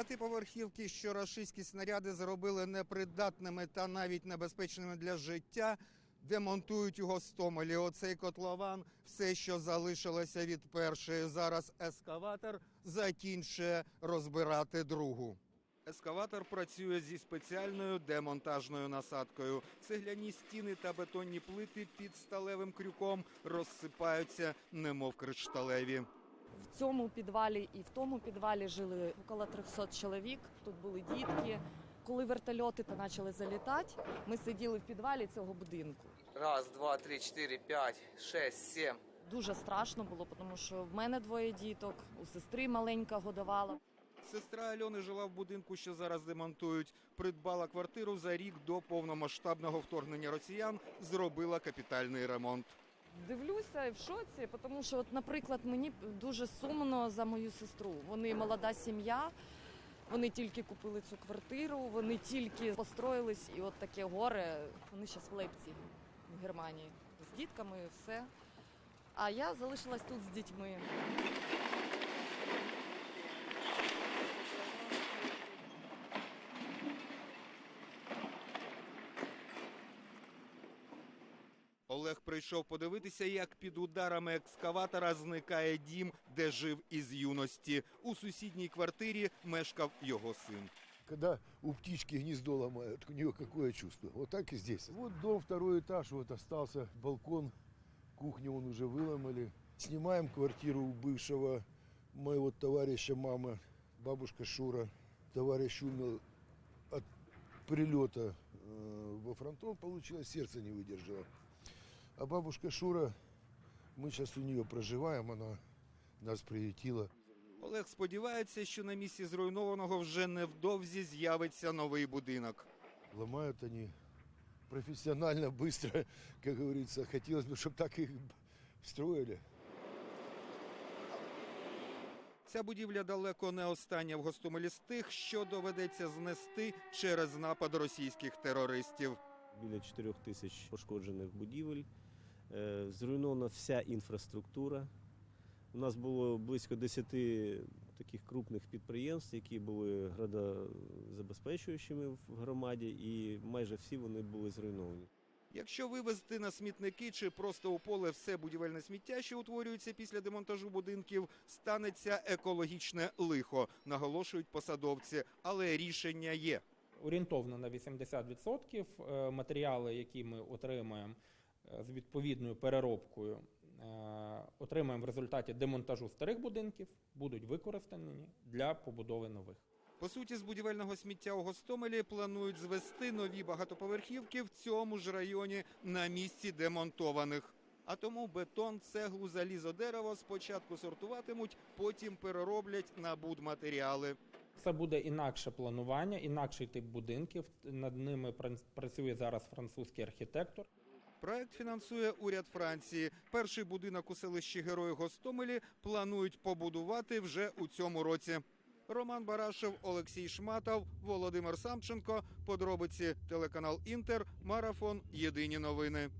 П'ятиповерхівки, що рашистські снаряди зробили непридатними та навіть небезпечними для життя, демонтують у Гостомелі. Оцей котлован все, що залишилося від першої. Зараз ескаватор закінчує розбирати другу. Ескаватор працює зі спеціальною демонтажною насадкою. Цегляні стіни та бетонні плити під сталевим крюком розсипаються, немов кришталеві. В цьому підвалі і в тому підвалі жили около 300 чоловік. Тут були дітки. Коли вертольоти та почали залітати, ми сиділи в підвалі цього будинку. Раз, два, три, четыре, пять, шесть, семь. Дуже страшно було, тому що в мене двоє діток, у сестри маленька годувала. Сестра Альони жила в будинку, що зараз демонтують. Придбала квартиру за рік до повномасштабного вторгнення росіян, зробила капітальний ремонт. Дивлюся і в шоці, тому що, от, наприклад, мені дуже сумно за мою сестру. Вони молода сім'я, вони тільки купили цю квартиру, вони тільки построїлись, і от таке горе. Вони зараз в Лейпці, в Германії, з дітками, все. А я залишилась тут з дітьми. Олег прийшов подивитися, як під ударами екскаватора зникає дім, де жив із юності. У сусідній квартирі мешкав його син. Когда у птички гнездо ломают, у нее какое чувство? Вот так и здесь. Вот дом, второй этаж, вот остался балкон, кухню он уже выломали. Снимаем квартиру у бывшего моего товарища мама, бабушка Шура. Товарищ умер от прилета э, во фронтон, получилось, сердце не выдержало. А бабушка Шура, мы сейчас у нее проживаем, она нас приютила. Олег сподівається, що на місці зруйнованого вже невдовзі з'явиться новий будинок. Ломают они профессионально, быстро, как говорится. Хотелось бы, чтобы так их строили. Ця будівля далеко не остання в Гостомелі з тих, що доведеться знести через напад російських терористів. біля 4 тисяч пошкоджених будівель. Е, Зруйнована вся інфраструктура. У нас було близько 10 таких крупних підприємств, які були градозабезпечуючими в громаді, і майже всі вони були зруйновані. Якщо вивезти на смітники чи просто у поле все будівельне сміття, що утворюється після демонтажу будинків, станеться екологічне лихо, наголошують посадовці. Але рішення є. орієнтовно на 80% е, матеріали, які ми отримаємо з відповідною переробкою, е, отримаємо в результаті демонтажу старих будинків, будуть використані для побудови нових. По суті, з будівельного сміття у Гостомелі планують звести нові багатоповерхівки в цьому ж районі на місці демонтованих. А тому бетон, цеглу, залізо, дерево спочатку сортуватимуть, потім перероблять на будматеріали. Це буде інакше планування, інакший тип будинків. Над ними пра- працює зараз французький архітектор. Проект фінансує уряд Франції. Перший будинок у селищі Герої Гостомелі планують побудувати вже у цьому році. Роман Барашев, Олексій Шматов, Володимир Самченко. Подробиці телеканал Інтер. Марафон. Єдині новини.